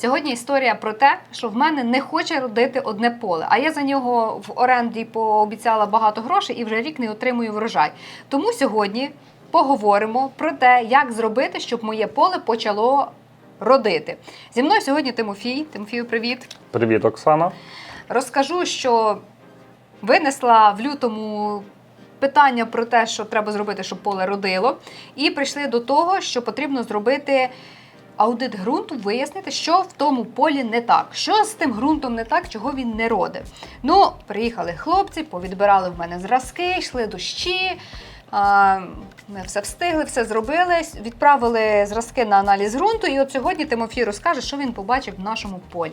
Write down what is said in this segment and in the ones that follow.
Сьогодні історія про те, що в мене не хоче родити одне поле, а я за нього в оренді пообіцяла багато грошей і вже рік не отримую врожай. Тому сьогодні поговоримо про те, як зробити, щоб моє поле почало родити. Зі мною сьогодні Тимофій. Тимофію, привіт. Привіт, Оксана. Розкажу, що винесла в лютому питання про те, що треба зробити, щоб поле родило, і прийшли до того, що потрібно зробити аудит ґрунту, вияснити, що в тому полі не так, що з тим ґрунтом не так, чого він не родив. Ну, приїхали хлопці, повідбирали в мене зразки, йшли дощі. Ми все встигли, все зробили. Відправили зразки на аналіз ґрунту. І от сьогодні Тимофій розкаже, що він побачив в нашому полі.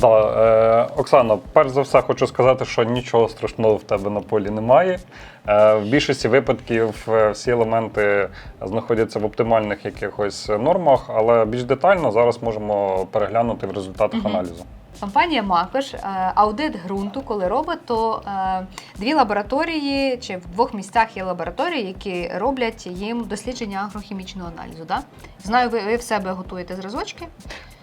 Да, е, Оксана, перш за все хочу сказати, що нічого страшного в тебе на полі немає. Е, в більшості випадків е, всі елементи знаходяться в оптимальних якихось нормах, але більш детально зараз можемо переглянути в результатах Мгм. аналізу. Компанія Маквеш е, аудит ґрунту, коли робить, то е, дві лабораторії чи в двох місцях є лабораторії, які роблять їм дослідження агрохімічного аналізу. Да? Знаю, ви, ви в себе готуєте зразочки.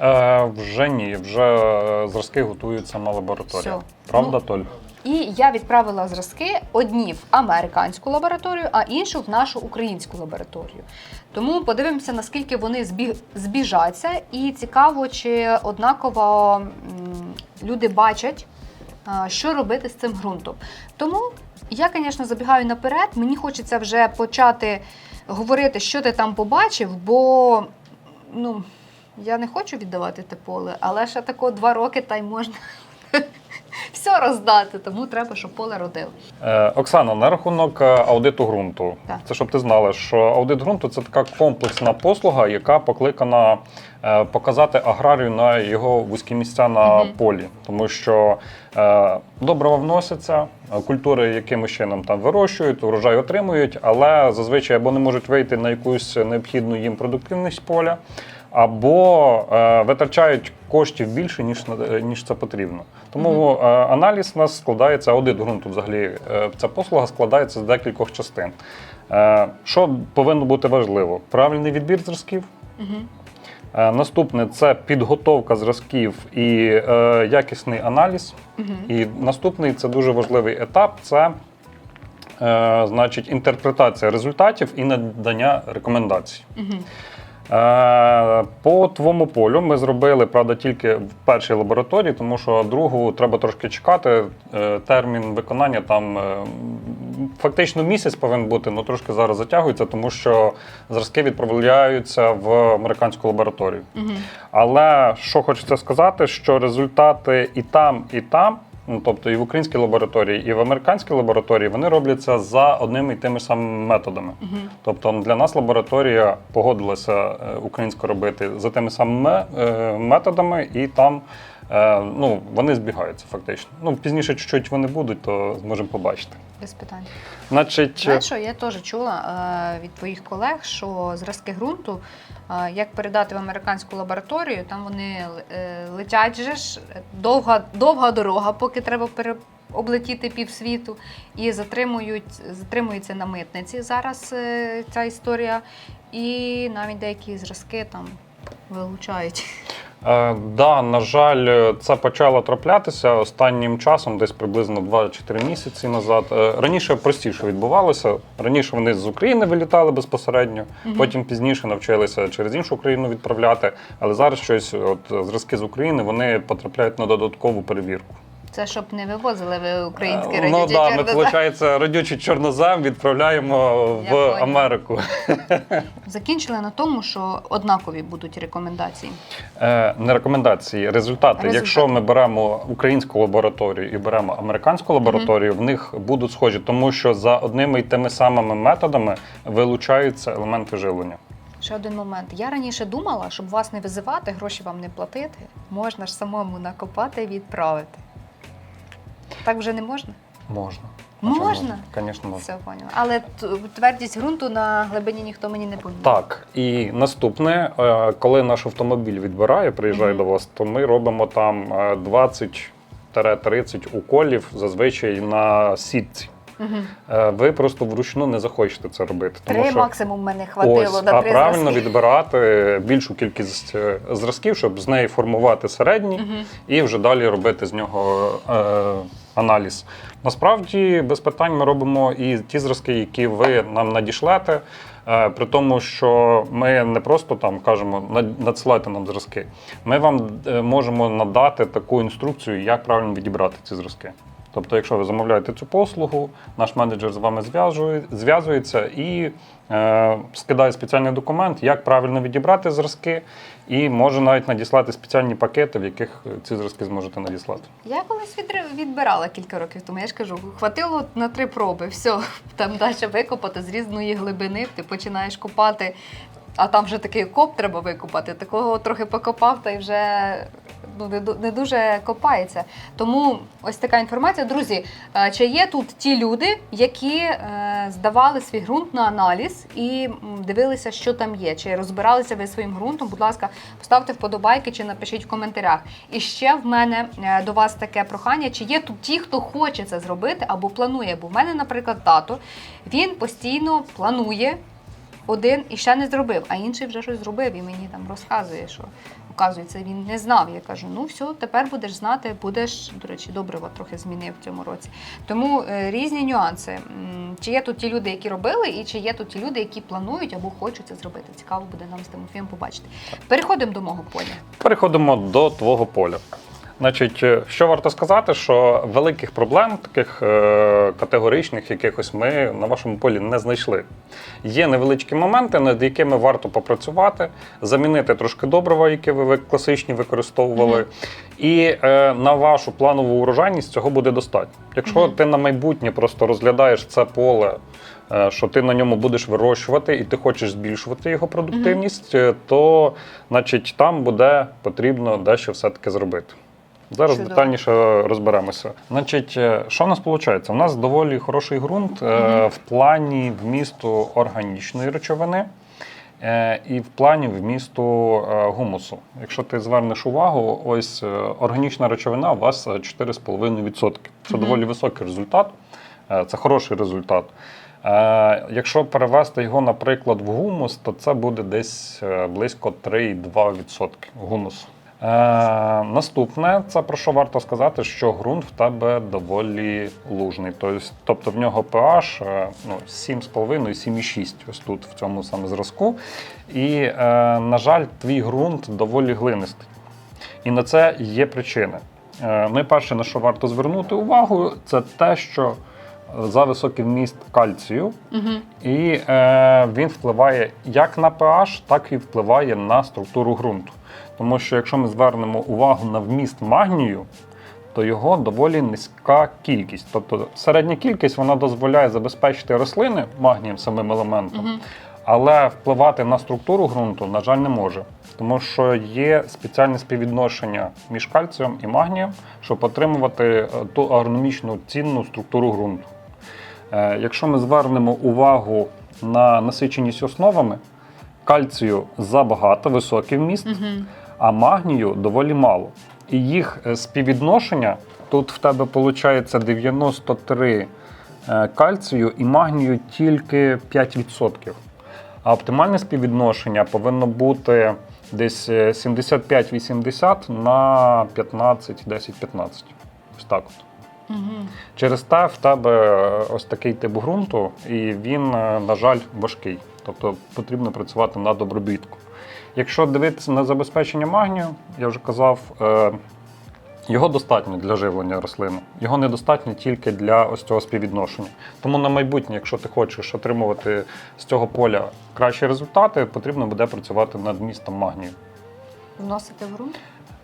Е, вже ні, вже е, зразки готуються на лабораторії. Всьо. Правда, Ну, Толь? І я відправила зразки одні в американську лабораторію, а іншу в нашу українську лабораторію. Тому подивимося, наскільки вони збіг, збіжаться, і цікаво, чи однаково м, люди бачать, а, що робити з цим ґрунтом. Тому я, звісно, забігаю наперед. Мені хочеться вже почати говорити, що ти там побачив, бо ну, я не хочу віддавати те поле, але ще тако два роки та й можна все роздати, тому треба, щоб поле родило. Е, Оксана, на рахунок е, аудиту ґрунту. Так. Це щоб ти знала, що аудит ґрунту це така комплексна послуга, яка покликана е, показати аграрію на його вузькі місця на Мгм. полі. Тому що е, добрива вносяться, культури якимось чином там вирощують, урожай отримують, але зазвичай або не можуть вийти на якусь необхідну їм продуктивність поля. Або е, витрачають коштів більше, ніж, ніж це потрібно. Тому е, аналіз у нас складається, аудит ґрунту взагалі. Е, ця послуга складається з декількох частин. Е, що повинно бути важливо? Правильний відбір зразків. Угу. Е, наступне це підготовка зразків і е, якісний аналіз. Угу. І наступний це дуже важливий етап це е, значить, інтерпретація результатів і надання рекомендацій. Угу. Е, По твоєму полю ми зробили, правда, тільки в першій лабораторії, тому що другу треба трошки чекати. Е, Термін виконання там е, фактично місяць повинен бути, але трошки зараз затягується, тому що зразки відправляються в американську лабораторію. Угу. Але що хочеться сказати, що результати і там, і там. Ну, тобто і в українській лабораторії, і в американській лабораторії вони робляться за одними і тими самими методами. Угу. Тобто для нас лабораторія погодилася е, українсько робити за тими самими е, методами, і там е, ну, вони збігаються фактично. Ну, пізніше чуть-чуть вони будуть, то зможемо побачити. Без питань. Значить, Знаєш, що я теж чула е, від твоїх колег, що зразки ґрунту, е, як передати в американську лабораторію, там вони е, летять же ж, довга, довга дорога, поки треба пере, облетіти півсвіту, і затримують, затримуються на митниці зараз е, ця історія. І навіть деякі зразки там вилучають. Е, да, на жаль, це почало траплятися останнім часом, десь приблизно 2-4 місяці назад. Е, Раніше простіше відбувалося. Раніше вони з України вилітали безпосередньо, Мгм. потім пізніше навчилися через іншу країну відправляти. Але зараз щось, от зразки з України, вони потрапляють на додаткову перевірку. Це щоб не вивозили ви український Е, радіо. ну да, ми, виходить, радючий чорнозем відправляємо в поняла. Америку. Закінчили на тому, що однакові будуть рекомендації. Е, не рекомендації, результати. Результати. Якщо ми беремо українську лабораторію і беремо американську лабораторію, в них будуть схожі, тому що за одними й тими самими методами вилучаються елементи живлення. Ще один момент. Я раніше думала, щоб вас не визивати, гроші вам не платити, можна ж самому накопати і відправити. Так вже не можна? Можна. А чому Можна? Звісно, можна. Все поняла. Але т- твердість ґрунту на глибині ніхто мені не поміняє. Так, і наступне, е, коли наш автомобіль відбирає, приїжджає Мгм. до вас, то ми робимо там е, 20-30 уколів зазвичай на сітці. Угу. Е, Ви просто вручну не захочете це робити. Три максимум мене хватило ось, на а три правильно відбирати більшу кількість е, зразків, щоб з неї формувати середній Мгм. і вже далі робити з нього е, аналіз. Насправді, без питань ми робимо і ті зразки, які ви нам надішлете. Е, при тому, що ми не просто там кажемо «Над- надсилайте нам зразки. Ми вам е, можемо надати таку інструкцію, як правильно відібрати ці зразки. Тобто, якщо ви замовляєте цю послугу, наш менеджер з вами зв'язується і скидає спеціальний документ, як правильно відібрати зразки, і може навіть надіслати спеціальні пакети, в яких е, ці зразки зможете надіслати. Я колись відбирала кілька років тому. Я ж кажу, хватило на три проби. Все, там далі викопати з різної глибини. Ти починаєш копати, а там вже такий коп треба викопати. Такого трохи покопав та й вже ну, не, дуже копається. Тому ось така інформація. Друзі, е, чи є тут ті люди, які е, здавали свій ґрунт на аналіз і дивилися, що там є? Чи розбиралися ви своїм ґрунтом? Будь ласка, поставте вподобайки чи напишіть в коментарях. І ще в мене е, до вас таке прохання: чи є тут ті, хто хоче це зробити або планує? Бо в мене, наприклад, тато він постійно планує один і ще не зробив, а інший вже щось зробив і мені там розказує, що оказується, він не знав. Я кажу: ну все, тепер будеш знати, будеш, до речі, добрива трохи змінив в цьому році. Тому е, різні нюанси. Чи є тут ті люди, які робили, і чи є тут ті люди, які планують або хочуть це зробити. Цікаво буде нам з Тимофієм побачити. Переходимо до мого поля. Переходимо до твого поля. Значить, е, що варто сказати, що великих проблем, таких е, категоричних, якихось ми на вашому полі не знайшли. Є невеличкі моменти, над якими варто попрацювати, замінити трошки добрива, які ви класичні використовували. І е, на вашу планову урожайність цього буде достатньо. Якщо Мгм. ти на майбутнє просто розглядаєш це поле, е, що ти на ньому будеш вирощувати і ти хочеш збільшувати його продуктивність, е, то значить, там буде потрібно дещо все-таки зробити. Зараз Чудово. детальніше розберемося. Значить, е, що в нас виходить? У нас доволі хороший ґрунт е, в плані вмісту органічної речовини. е, І в плані вмісту е, гумусу. Якщо ти звернеш увагу, ось е, органічна речовина у вас е, 4,5%. Це Мгм. доволі високий результат, Е, це хороший результат. Е, Якщо перевести його, наприклад, в гумус, то це буде десь е, близько 3,2% гумусу. Е, наступне, це про що варто сказати, що ґрунт в тебе доволі лужний. Тобто, тобто в нього pH е, ну, 7,5 7,6 ось тут в цьому саме зразку. І, е, на жаль, твій ґрунт доволі глинистий. І на це є причини. Е, Найперше, на що варто звернути увагу, це те, що за високий вміст кальцію, Угу. і е, він впливає як на pH, так і впливає на структуру ґрунту. Тому що якщо ми звернемо увагу на вміст магнію, то його доволі низька кількість. Тобто середня кількість вона дозволяє забезпечити рослини магнієм самим елементом, Угу. але впливати на структуру ґрунту, на жаль, не може. Тому що є спеціальне співвідношення між кальцієм і магнієм, щоб отримувати е, ту агрономічну цінну структуру ґрунту. Е, Якщо ми звернемо увагу на насиченість основами, кальцію забагато, високий вміст, Угу. а магнію доволі мало. І їх е, співвідношення тут в тебе виходить 93 е, кальцію і магнію тільки 5%. А оптимальне співвідношення повинно бути десь е, 75-80 на 15, 10-15. Ось так от. Угу. Через те в тебе е, ось такий тип ґрунту, і він, е, на жаль, важкий. Тобто потрібно працювати над обробітком. Якщо дивитися на забезпечення магнію, я вже казав, е, його достатньо для живлення рослини. Його недостатньо тільки для ось цього співвідношення. Тому на майбутнє, якщо ти хочеш отримувати з цього поля кращі результати, потрібно буде працювати над містом магнію. Вносити в ґрунт?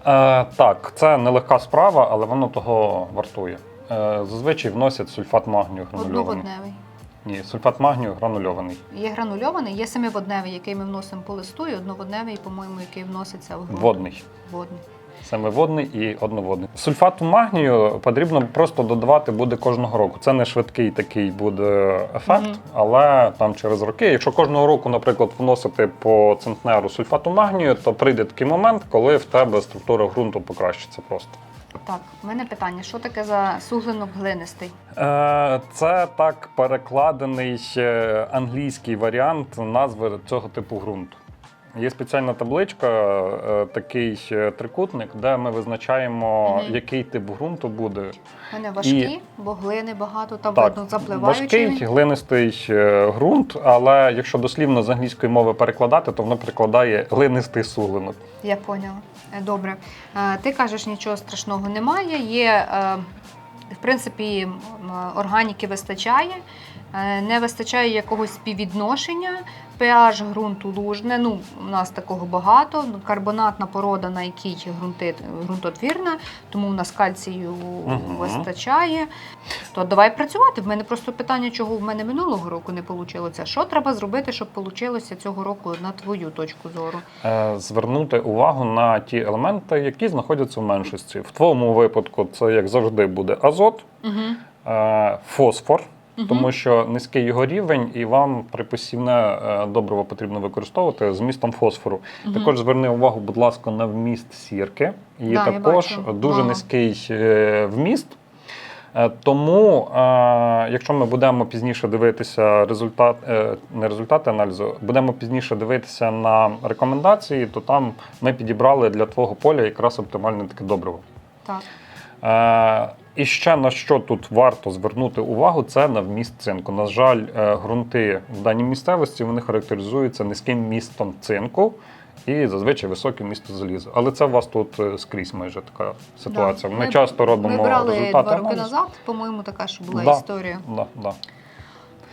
Е, так, це нелегка справа, але воно того вартує. Е, зазвичай вносять сульфат магнію гранульований. Одноводневий. Ні, сульфат магнію гранульований. Є гранульований, є семиводневий, який ми вносимо по листу, і одноводневий, по-моєму, який вноситься в ґрунт. Водний. Водний. Семиводний і одноводний. Сульфату магнію потрібно просто додавати буде кожного року. Це не швидкий такий буде ефект, Мгм. але там через роки, якщо кожного року, наприклад, вносити по центнеру сульфату магнію, то прийде такий момент, коли в тебе структура ґрунту покращиться просто. Так, в мене питання: що таке за суглинок глинистий? Е, Це так перекладений англійський варіант назви цього типу ґрунту. Є спеціальна табличка, е, такий е, трикутник, де ми визначаємо, Мгм. який тип ґрунту буде. Мене важкі, бо глини багато, там Так, видно запливаючи. важкий глинистий е, ґрунт, але якщо дослівно з англійської мови перекладати, то воно перекладає глинистий суглинок. Я поняла. Добре. Ти кажеш, нічого страшного немає. Є, в принципі, органіки вистачає. Е, Не вистачає якогось співвідношення. pH ґрунту лужне. Ну, у нас такого багато. Карбонатна порода, на якій ґрунти, ґрунтотвірна, тому у нас кальцію Мгм. вистачає. То давай працювати. В мене просто питання, чого в мене минулого року не вийшло. Що треба зробити, щоб вийшло цього року на твою точку зору? Е, Звернути увагу на ті елементи, які знаходяться в меншості. В твоєму випадку це як завжди буде азот. Угу. Фосфор, Тому що низький його рівень, і вам при посівне е, добриво потрібно використовувати з вмістом фосфору. Мгм. Також зверни увагу, будь ласка, на вміст сірки. Її Да, також дуже Мало. низький е, вміст. Е, Тому, якщо ми будемо пізніше дивитися результат, не результати аналізу, будемо пізніше дивитися на рекомендації, то там ми підібрали для твого поля якраз оптимальне таке добриво. Так. І ще на що тут варто звернути увагу, це на вміст цинку. На жаль, е, ґрунти в даній місцевості вони характеризуються низьким містом цинку і зазвичай високим містом заліза. Але це у вас тут е, скрізь майже така ситуація. Да. Ми, часто робимо Ми брали результати два роки назад, по-моєму, така ж була Да. історія. Да, да.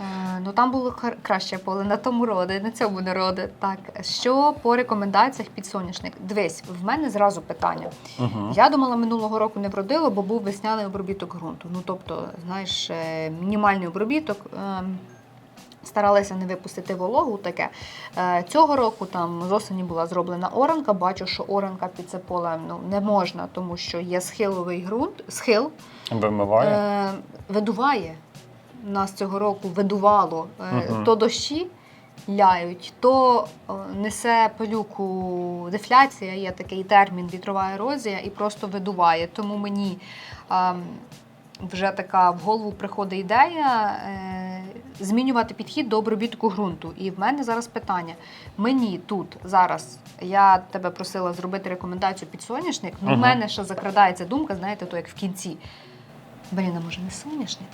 Е, ну там було краще поле, на тому роди, на цьому не роди. Так, що по рекомендаціях під соняшник? Дивись, в мене зразу питання. Угу. Я думала, минулого року не вродило, бо був весняний обробіток ґрунту. Ну тобто, знаєш, е, мінімальний обробіток. е, Старалися не випустити вологу таке. Цього року там з осені була зроблена оранка. Бачу, що оранка під це поле ну, не можна, тому що є схиловий ґрунт, схил, Вимиває. Е, видуває. Нас цього року видувало. Е, Мгм. То дощі ляють, то е, несе пилюку дефляція, є такий термін вітрова ерозія, і просто видуває. Тому мені е, вже така в голову приходить ідея е, змінювати підхід до обробітку ґрунту. І в мене зараз питання. Мені тут зараз я тебе просила зробити рекомендацію під соняшник. Ну, в Мгм. мене ще закрадається думка, знаєте, то як в кінці. Блін, а може не соняшник?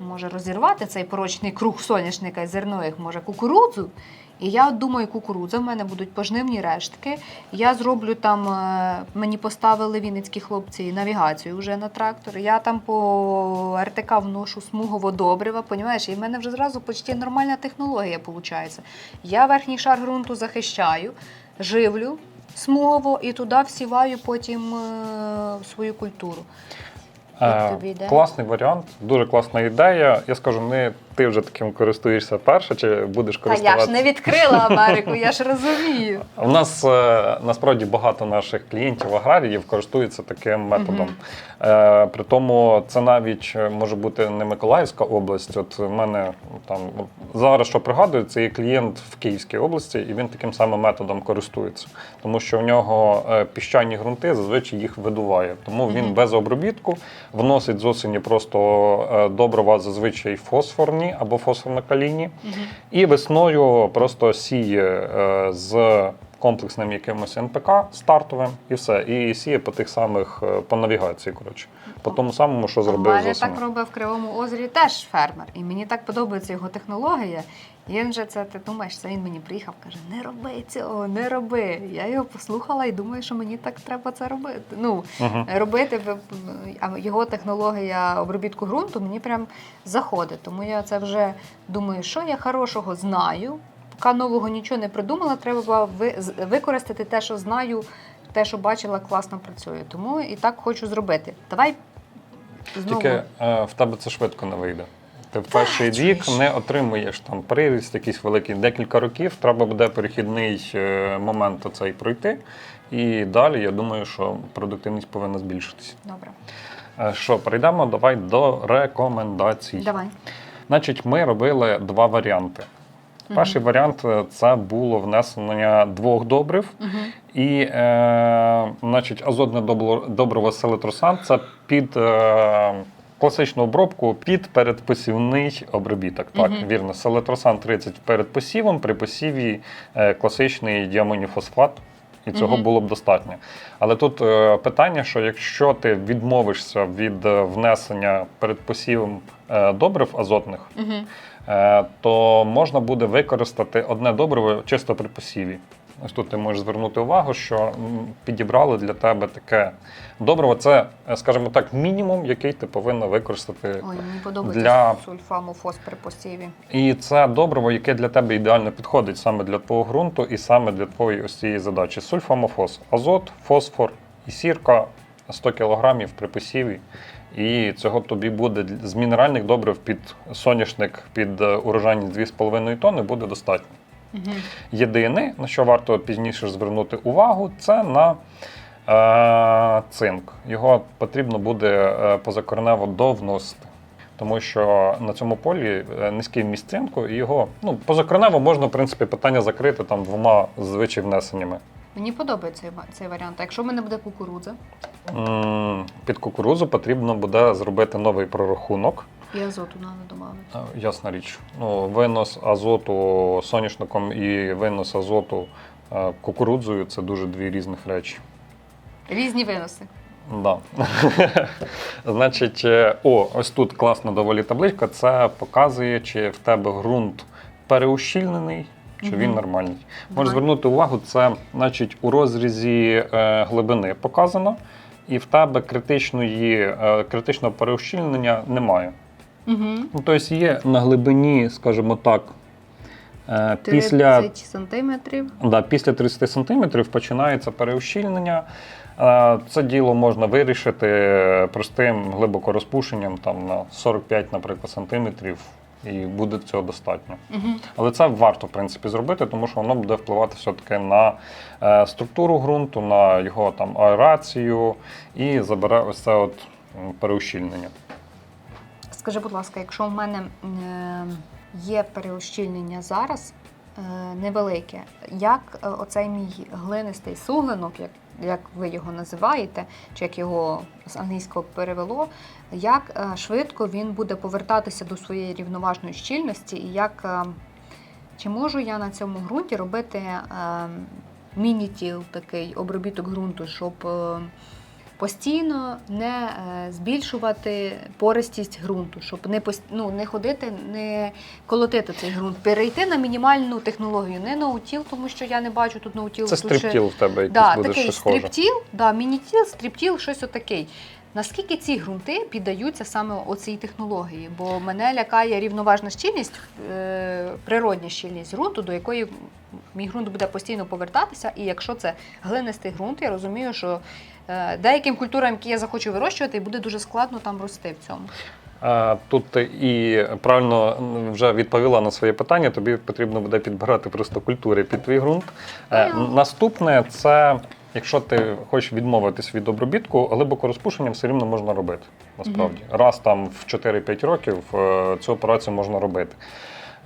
Може розірвати цей порочний круг соняшника і зернових, може кукурудзу. І я думаю, кукурудза, в мене будуть пожнивні рештки. Я зроблю там, е, мені поставили вінницькі хлопці навігацію вже на трактор. Я там по РТК вношу смугово добрива, понімаєш? І в мене вже зразу почти нормальна технологія виходить. Я верхній шар ґрунту захищаю, живлю смугово і туди всіваю потім е, свою культуру. Як Е, тобі ідея? Класний варіант, дуже класна ідея. Я скажу, не ти вже таким користуєшся перше, чи будеш Та я ж не відкрила Америку, я ж розумію. У нас е, насправді багато наших клієнтів аграріїв користуються таким методом. Е, При тому це навіть е, може бути не Миколаївська область. От в мене там ну, зараз, що пригадую, це є клієнт в Київській області, і він таким самим методом користується, тому що в нього е, піщані ґрунти зазвичай їх видуває. Тому він без обробітку вносить з осені просто добрива зазвичай фосфорні або фосфорно-калійні. І весною просто сіє з комплексним якимось НПК стартовим і все. І сіє по тих самих е, по навігації, коротше. По тому самому, що зробив мене так робить в Кривому озері теж фермер. І мені так подобається його технологія. І він же це, ти думаєш, це він мені приїхав, каже, не роби цього, не роби. Я його послухала і думаю, що мені так треба це робити. Ну, Мгм. робити в- а його технологія обробітку ґрунту мені прям заходить. Тому я це вже думаю, що я хорошого знаю. Поки нового нічого не придумала, треба ви- використати те, що знаю, те, що бачила, класно працює. Тому і так хочу зробити. Давай знову. Тільки е, в тебе це швидко не вийде. Ти в перший Та, рік чуєш. не отримуєш там приріст якийсь великий. Декілька років треба буде перехідний е, момент оцей пройти. І далі я думаю, що продуктивність повинна збільшитися. Добре. Е, Що, перейдемо давай до рекомендацій. Давай. Значить, ми робили два варіанти. Перший варіант е, це було внесення двох добрив. І, е, значить, азотне добриво селитросан це під е, класичну обробку під передпосівний обробіток. Так, Мгм. вірно. Селитросан 30 перед посівом, при посіві е, класичний діамоніфосфат. І цього Мгм. було б достатньо. Але тут е, питання, що якщо ти відмовишся від е, внесення перед посівом е, добрив азотних, Угу. е, то можна буде використати одне добриво чисто при посіві. Ось тут ти можеш звернути увагу, що підібрали для тебе таке добриво. Це, е, скажімо так, мінімум, який ти повинна використати. Ой, мені подобається Для- сульфамофос при посіві. І це добриво, яке для тебе ідеально підходить саме для твого ґрунту і саме для твоєї ось цієї задачі. Сульфамофос, азот, фосфор і сірка 100 кг при посіві. І цього тобі буде з мінеральних добрив під соняшник під е, урожайність 2,5 тонни буде достатньо. Угу. Єдине, на що варто пізніше звернути увагу, це на е, цинк. Його потрібно буде е, позакоренево довносити. Тому що на цьому полі е, низький вміст цинку, і його ну, позакоренево можна, в принципі, питання закрити там двома звичай внесеннями. Мені подобається цей, варіант. А якщо в мене буде кукурудза М, Під кукурузу потрібно буде зробити новий прорахунок. і азоту треба додати. Е, Ясна річ. Ну, винос азоту соняшником і винос азоту е, кукурудзою це дуже дві різних речі. Різні виноси. Да. Значить, е, о, ось тут класна доволі табличка. Це показує, чи в тебе ґрунт переущільнений, чи він нормальний. Давай. Звернути увагу, це значить у розрізі е, глибини показано, і в тебе критичної, е, критичного переущільнення немає. Угу. Ну, тобто є на глибині, скажімо так, е, 30 після сантиметрів. Да, після 30 см починається переущільнення. Е, Це діло можна вирішити простим глибоко розпушенням там, на 45, наприклад, сантиметрів, і буде цього достатньо. Угу. Але це варто в принципі зробити, тому що воно буде впливати все-таки на е, структуру ґрунту, на його там аерацію і забере ось це от переущільнення. Скажи, будь ласка, якщо в мене е, є переощільнення зараз е, невелике, як оцей мій глинистий суглинок, як, як ви його називаєте, чи як його з англійського перевело, як е, швидко він буде повертатися до своєї рівноважної щільності, і як е, чи можу я на цьому ґрунті робити мінітіл, такий обробіток ґрунту, щоб е, постійно не е, збільшувати пористість ґрунту, щоб не ну, не ходити, не колотити цей ґрунт, перейти на мінімальну технологію, не ноутіл, тому що я не бачу тут ноутіл. Це тут стриптіл в тебе якийсь Да, буде такий стріптіл, да, мінітіл, стріптіл, щось отакий. Наскільки ці ґрунти піддаються саме оцій технології? Бо мене лякає рівноважна щільність, е, природня щільність ґрунту, до якої мій ґрунт буде постійно повертатися. І якщо це глинистий ґрунт, я розумію, що деяким культурам, які я захочу вирощувати, буде дуже складно там рости в цьому. Е, Тут і правильно вже відповіла на своє питання. Тобі потрібно буде підбирати просто культури під твій ґрунт. Е, Поняла. Наступне це. Якщо ти хочеш відмовитись від обробітку, глибоко розпушення все рівно можна робити. Насправді, раз там в 4-5 років е, цю операцію можна робити.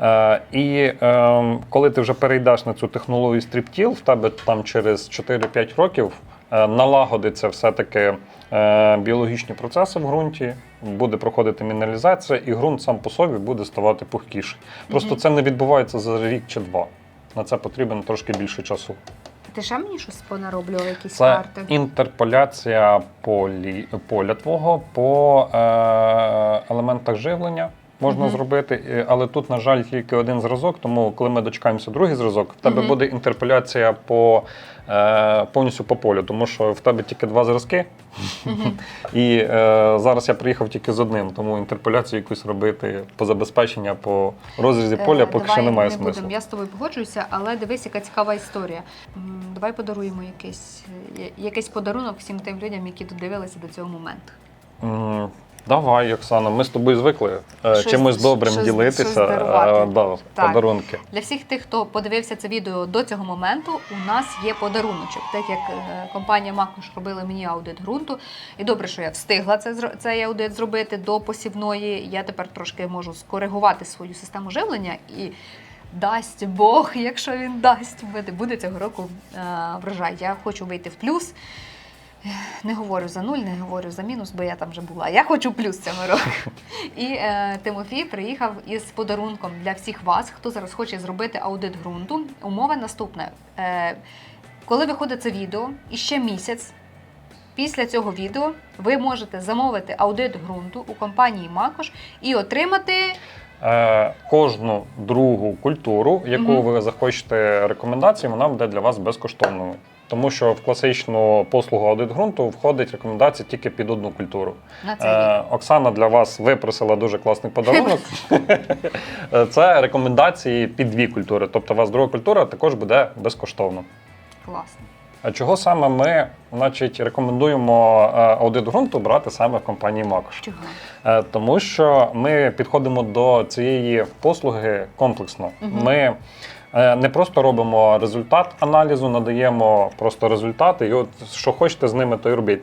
Е, і е, коли ти вже перейдеш на цю технологію стріптіл, в тебе там через 4-5 років е, налагодиться все-таки е, біологічні процеси в ґрунті, буде проходити мінералізація, і ґрунт сам по собі буде ставати пухкіший. Просто це не відбувається за рік чи два. На це потрібен трошки більше часу. Ти ще мені щось понароблював, якісь Це карти? інтерполяція полі, поля твого по е, елементах живлення. Можна Мгм. зробити, е, але тут, на жаль, тільки один зразок, тому коли ми дочекаємося другий зразок, в тебе Мгм. буде інтерполяція по, е, повністю по полю, тому що в тебе тільки два зразки. І е, зараз я приїхав тільки з одним, тому інтерполяцію якусь робити по забезпечення, по розрізі поля Е, поки давай що немає не смислу. Я з тобою погоджуюся, але дивись, яка цікава історія. М, Давай подаруємо якийсь, якийсь подарунок всім тим людям, які додивилися до цього моменту. М, Давай, Оксана, ми з тобою звикли е, Щось- чимось добрим щось- ділитися. щось дарувати. е, да, Так. подарунки. Для всіх тих, хто подивився це відео до цього моменту, у нас є подаруночок. Так як е, компанія Макуш робила мені аудит ґрунту, і добре, що я встигла це зро- цей аудит зробити до посівної. Я тепер трошки можу скоригувати свою систему живлення і. Дасть Бог, якщо він дасть, буде, буде цього року е, врожай. Я хочу вийти в плюс. Не говорю за нуль, не говорю за мінус, бо я там вже була. Я хочу плюс цього року. І е, Тимофій приїхав із подарунком для всіх вас, хто зараз хоче зробити аудит ґрунту. Умова наступна: е, коли виходить це відео, і ще місяць. Після цього відео ви можете замовити аудит ґрунту у компанії Макош і отримати Е, кожну другу культуру, яку ви захочете рекомендації, вона буде для вас безкоштовною. Тому що в класичну послугу аудит ґрунту входить рекомендація тільки під одну культуру. на цей рік. Е, Оксана для вас випросила дуже класний подарунок. Це рекомендації під дві культури. Тобто, у вас друга культура також буде безкоштовно. Класно. А чого саме ми, значить, рекомендуємо е, аудит ґрунту брати саме в компанії Макош? Чого? Е, Тому що ми підходимо до цієї послуги комплексно. Мгм. Ми не просто робимо результат аналізу, надаємо просто результати, і от що хочете з ними, то й робіть.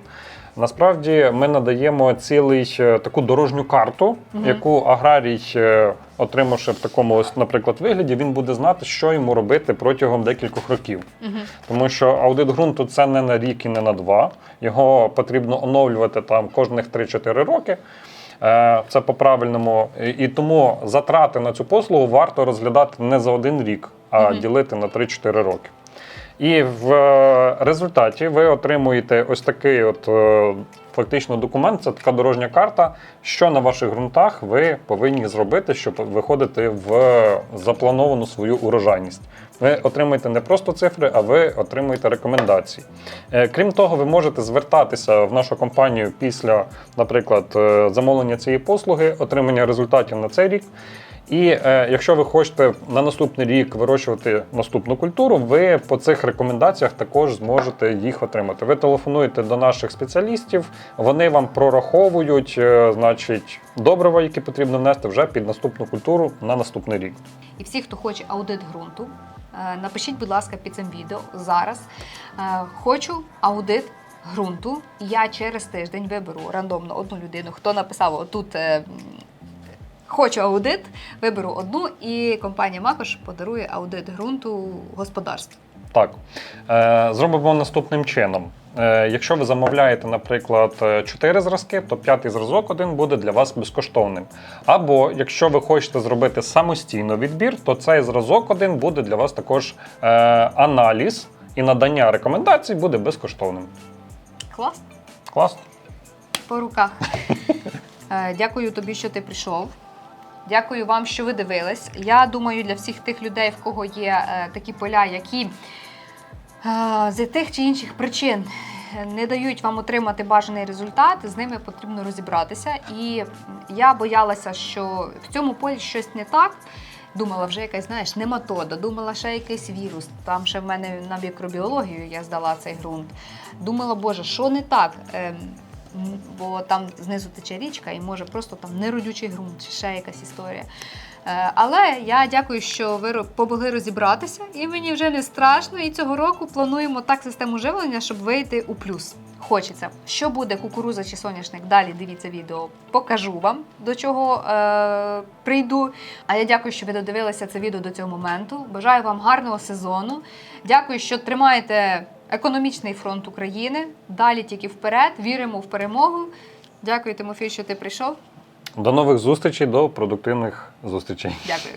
Насправді ми надаємо цілий е, таку дорожню карту, Мгм. яку аграрій, е, отримавши в такому ось, наприклад, вигляді, він буде знати, що йому робити протягом декількох років. Угу. Тому що аудит ґрунту це не на рік і не на два. Його потрібно оновлювати там кожних 3-4 роки. Е, Це по-правильному. І- І тому затрати на цю послугу варто розглядати не за один рік, а Мгм. ділити на 3-4 роки. І в е, результаті ви отримуєте ось такий от е, фактично документ, це така дорожня карта, що на ваших ґрунтах ви повинні зробити, щоб виходити в заплановану свою урожайність. Ви отримуєте не просто цифри, а ви отримуєте рекомендації. Е, Крім того, ви можете звертатися в нашу компанію після, наприклад, е, замовлення цієї послуги, отримання результатів на цей рік. І е, якщо ви хочете на наступний рік вирощувати наступну культуру, ви по цих рекомендаціях також зможете їх отримати. Ви телефонуєте до наших спеціалістів, вони вам прораховують, е, значить, добрива, які потрібно внести вже під наступну культуру на наступний рік. І всі, хто хоче аудит ґрунту, е, напишіть, будь ласка, під цим відео зараз. Е, Хочу аудит ґрунту. Я через тиждень виберу рандомно одну людину, хто написав отут. Е, Хочу аудит, виберу одну, і компанія Макош подарує аудит ґрунту господарству. Так, е, зробимо наступним чином. Е, Якщо ви замовляєте, наприклад, 4 зразки, то п'ятий зразок один буде для вас безкоштовним. Або якщо ви хочете зробити самостійно відбір, то цей зразок один буде для вас також е, аналіз і надання рекомендацій буде безкоштовним. Клас. Класно? По руках. Е, Дякую тобі, що ти прийшов. Дякую вам, що ви дивились. Я думаю, для всіх тих людей, в кого є е, такі поля, які е, з тих чи інших причин не дають вам отримати бажаний результат, з ними потрібно розібратися. І я боялася, що в цьому полі щось не так. Думала, вже якась, знаєш, нематода, думала, ще якийсь вірус. Там ще в мене на мікробіологію я здала цей ґрунт. Думала, боже, що не так? Бо там знизу тече річка і може просто там неродючий ґрунт, чи ще якась історія. Е, Але я дякую, що ви помогли розібратися, і мені вже не страшно. І цього року плануємо так систему живлення, щоб вийти у плюс. Хочеться. Що буде кукуруза чи соняшник? Далі дивіться відео. Покажу вам до чого е, прийду. А я дякую, що ви додивилися це відео до цього моменту. Бажаю вам гарного сезону. Дякую, що тримаєте економічний фронт України. Далі тільки вперед. Віримо в перемогу. Дякую, Тимофій, що ти прийшов. До нових зустрічей, до продуктивних зустрічей. Дякую.